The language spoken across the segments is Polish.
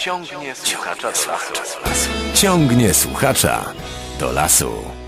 ciągnie słuchacza do lasu. Ciągnie słuchacza do lasu.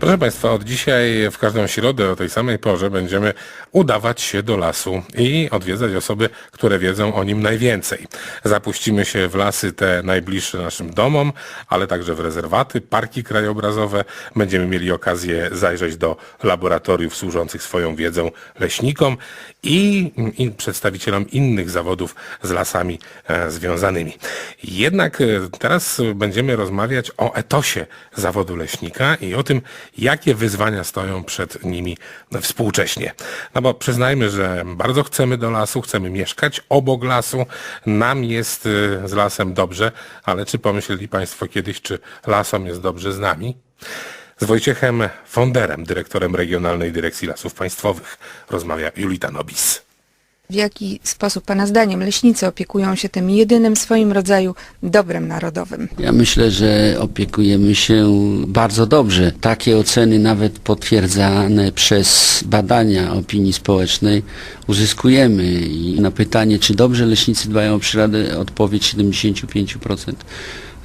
Proszę Państwa, od dzisiaj w każdą środę o tej samej porze będziemy udawać się do lasu i odwiedzać osoby, które wiedzą o nim najwięcej. Zapuścimy się w lasy te najbliższe naszym domom, ale także w rezerwaty, parki krajobrazowe. Będziemy mieli okazję zajrzeć do laboratoriów służących swoją wiedzą leśnikom i, i przedstawicielom innych zawodów z lasami e, związanymi. Jednak e, teraz będziemy rozmawiać o etosie zawodu leśnika i o tym, jakie wyzwania stoją przed nimi współcześnie. No bo przyznajmy, że bardzo chcemy do lasu, chcemy mieszkać obok lasu, nam jest y, z lasem dobrze, ale czy pomyśleli Państwo kiedyś, czy lasom jest dobrze z nami? Z Wojciechem Fonderem, dyrektorem Regionalnej Dyrekcji Lasów Państwowych, rozmawia Julita Nobis. W jaki sposób Pana zdaniem leśnicy opiekują się tym jedynym swoim rodzaju dobrem narodowym? Ja myślę, że opiekujemy się bardzo dobrze. Takie oceny, nawet potwierdzane przez badania opinii społecznej, uzyskujemy. I na pytanie, czy dobrze leśnicy dbają o przyrodę, odpowiedź 75%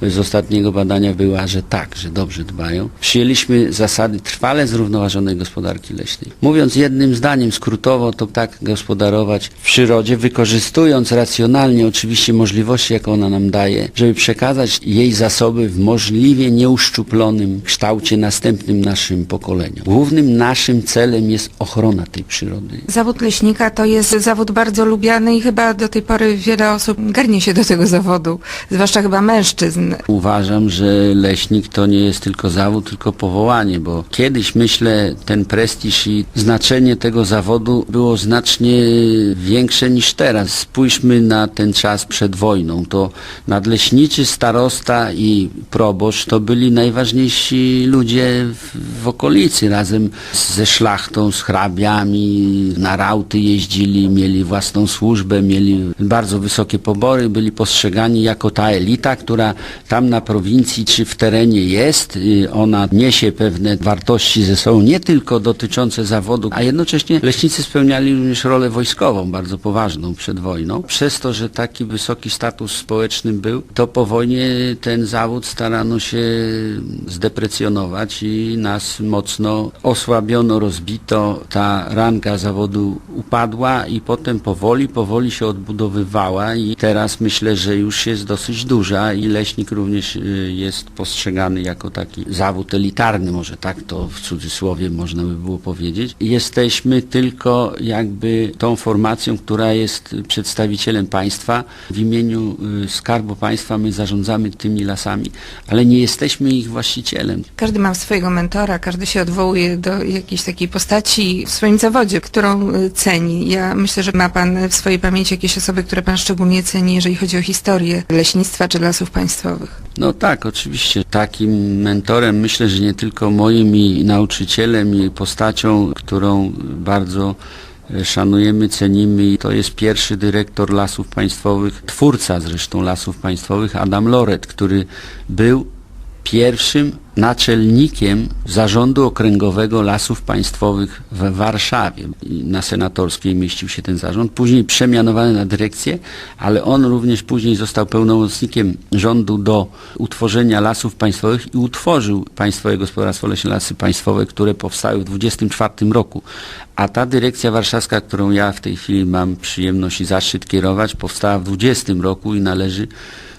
z ostatniego badania była, że tak, że dobrze dbają. Przyjęliśmy zasady trwale zrównoważonej gospodarki leśnej. Mówiąc jednym zdaniem, skrótowo, to tak gospodarować w przyrodzie, wykorzystując racjonalnie oczywiście możliwości, jaką ona nam daje, żeby przekazać jej zasoby w możliwie nieuszczuplonym kształcie następnym naszym pokoleniom. Głównym naszym celem jest ochrona tej przyrody. Zawód leśnika to jest zawód bardzo lubiany i chyba do tej pory wiele osób garnie się do tego zawodu, zwłaszcza chyba mężczyzn. Uważam, że leśnik to nie jest tylko zawód, tylko powołanie, bo kiedyś myślę ten prestiż i znaczenie tego zawodu było znacznie większe niż teraz. Spójrzmy na ten czas przed wojną. To nadleśniczy, starosta i proboszcz to byli najważniejsi ludzie w, w okolicy. Razem ze szlachtą, z hrabiami, na rauty jeździli, mieli własną służbę, mieli bardzo wysokie pobory, byli postrzegani jako ta elita, która tam na prowincji czy w terenie jest, y, ona niesie pewne wartości ze sobą, nie tylko dotyczące zawodu, a jednocześnie leśnicy spełniali również rolę wojskową, bardzo poważną przed wojną. Przez to, że taki wysoki status społeczny był, to po wojnie ten zawód starano się zdeprecjonować i nas mocno osłabiono, rozbito. Ta ranga zawodu upadła i potem powoli, powoli się odbudowywała i teraz myślę, że już jest dosyć duża i leśnik również y, jest postrzegany jako taki zawód elitarny, może tak to w cudzysłowie można by było powiedzieć. Jesteśmy tylko jakby tą formacją, która jest przedstawicielem państwa. W imieniu y, Skarbu Państwa my zarządzamy tymi lasami, ale nie jesteśmy ich właścicielem. Każdy ma swojego mentora, każdy się odwołuje do jakiejś takiej postaci w swoim zawodzie, którą y, ceni. Ja myślę, że ma Pan w swojej pamięci jakieś osoby, które Pan szczególnie ceni, jeżeli chodzi o historię leśnictwa czy lasów państwowych. No tak, oczywiście. Takim mentorem myślę, że nie tylko moim i nauczycielem i postacią, którą bardzo e, szanujemy, cenimy i to jest pierwszy dyrektor Lasów Państwowych, twórca zresztą Lasów Państwowych, Adam Loret, który był pierwszym naczelnikiem Zarządu Okręgowego Lasów Państwowych w Warszawie. Na Senatorskiej mieścił się ten zarząd, później przemianowany na dyrekcję, ale on również później został pełnomocnikiem rządu do utworzenia Lasów Państwowych i utworzył Państwowe Gospodarstwo Leśne Lasy Państwowe, które powstały w 24 roku. A ta dyrekcja warszawska, którą ja w tej chwili mam przyjemność i zaszczyt kierować, powstała w 20 roku i należy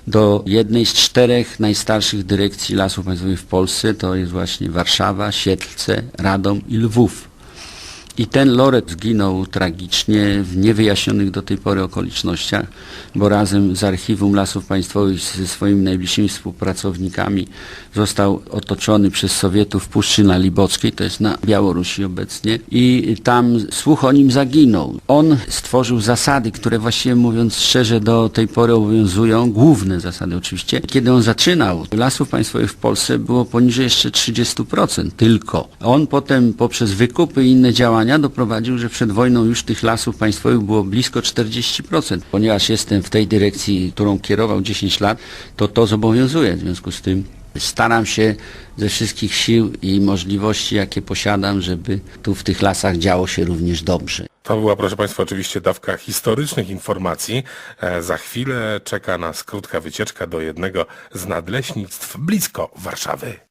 do jednej z czterech najstarszych dyrekcji lasów państwowych w Polsce. To jest właśnie Warszawa, Siedlce, Radom i Lwów. I ten Loret zginął tragicznie w niewyjaśnionych do tej pory okolicznościach, bo razem z Archiwum Lasów Państwowych ze swoimi najbliższymi współpracownikami został otoczony przez Sowietów w Puszczy Nalibockiej, to jest na Białorusi obecnie, i tam słuch o nim zaginął. On stworzył zasady, które właściwie mówiąc szczerze do tej pory obowiązują, główne zasady oczywiście. Kiedy on zaczynał, Lasów Państwowych w Polsce było poniżej jeszcze 30% tylko. On potem poprzez wykupy i inne działania doprowadził, że przed wojną już tych lasów państwowych było blisko 40%. Ponieważ jestem w tej dyrekcji, którą kierował 10 lat, to to zobowiązuje. W związku z tym Staram się ze wszystkich sił i możliwości, jakie posiadam, żeby tu w tych lasach działo się również dobrze. To była, proszę Państwa, oczywiście dawka historycznych informacji. E, za chwilę czeka nas krótka wycieczka do jednego z nadleśnictw blisko Warszawy.